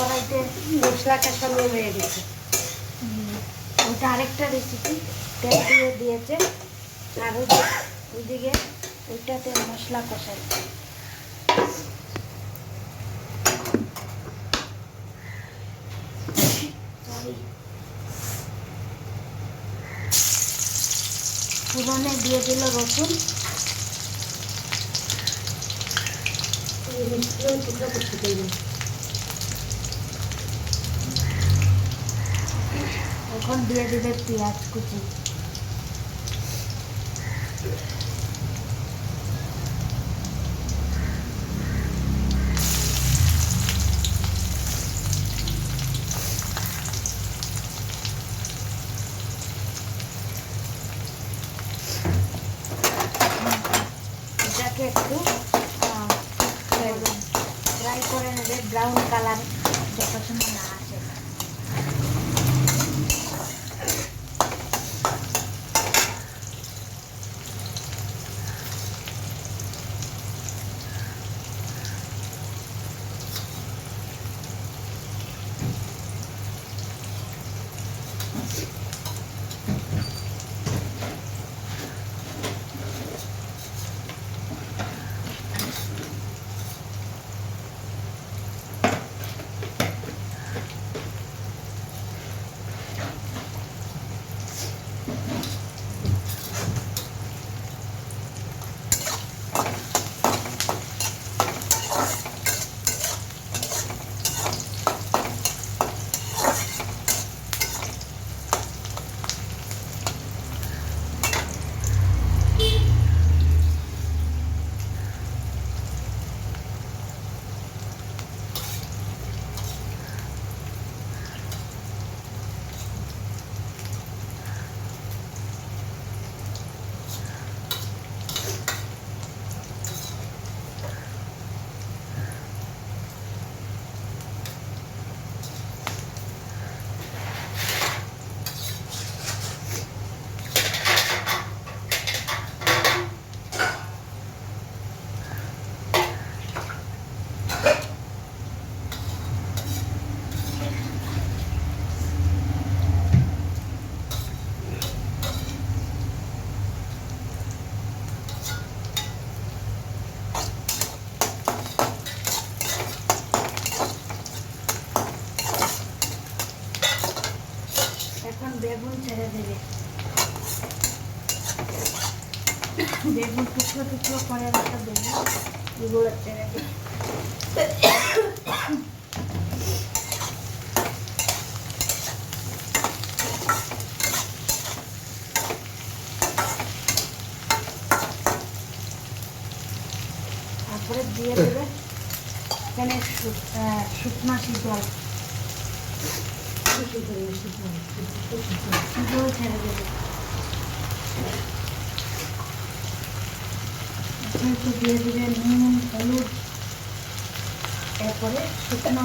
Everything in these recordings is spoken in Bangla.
কড়াইতে মশলা কষানো হয়ে গেছে। ওটা আরেকটা রেসিপি তেল দিয়ে দিয়েছে। আর ওইদিকে ওইটাতে মশলা কষাই দিয়ে দিল রসুন। এখন দিয়ে দিবে পেঁয়াজ কুচি। এটাকে একটু ফ্রাই করে নেবে। ব্রাউন কালার যতক্ষণ না আসে। বেগুন টুকরো টুকরো করে রাখা বেগুন এগুলো তারপরে দিয়ে দেবে এখানে শুকনা শীতল শীতল ছেড়ে দেবে। একটু দিয়ে দেবে নুন হলুদ এরপরে শুকনো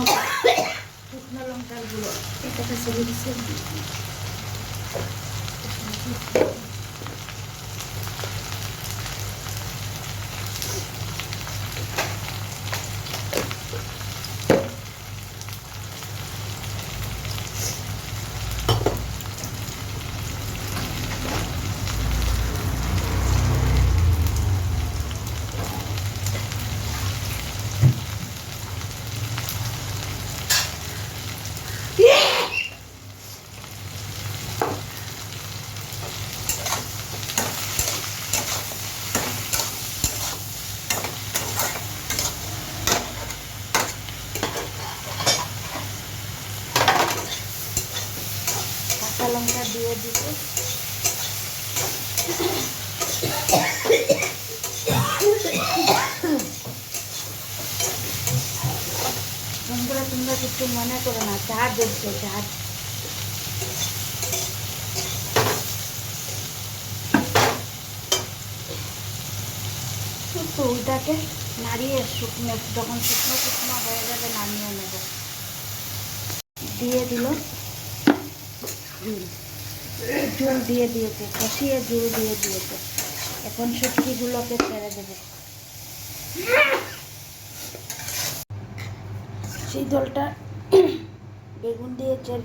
শুকনো লঙ্কার গুঁড়ো এটাকে চলে দিচ্ছে কাঁচা লঙ্কা দিয়ে দিতে বন্ধুরা, তোমরা কিছু মনে করো না চা জ্বলছে চা ওইটাকে নাড়িয়ে শুকনো, যখন শুকনো শুকনো হয়ে যাবে, নামিয়ে নেব। দিয়ে দিল। জুল দিয়ে দিয়েছে, কষিয়ে জুল দিয়ে দিয়েছে। এখন শুটকিগুলোকে ছেড়ে দেবে। সেই জলটা বেগুন দিয়ে যে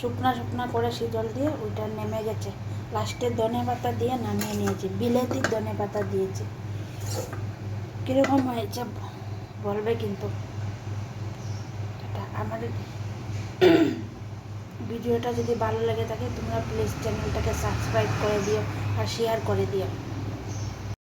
শুকনা শুকনা করে শীতল দিয়ে ওইটা নেমে গেছে। লাস্টে ধনে পাতা দিয়ে নামিয়ে নিয়েছি। বিলেতি ধনে পাতা দিয়েছি। কীরকম হয়েছে বলবে কিন্তু। আমাদের ভিডিওটা যদি ভালো লাগে থাকে, তোমরা প্লিজ চ্যানেলটাকে সাবস্ক্রাইব করে দিও আর শেয়ার করে দিও।